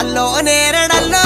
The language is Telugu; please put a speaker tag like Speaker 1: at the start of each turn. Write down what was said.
Speaker 1: అల్లో నేరడల్లో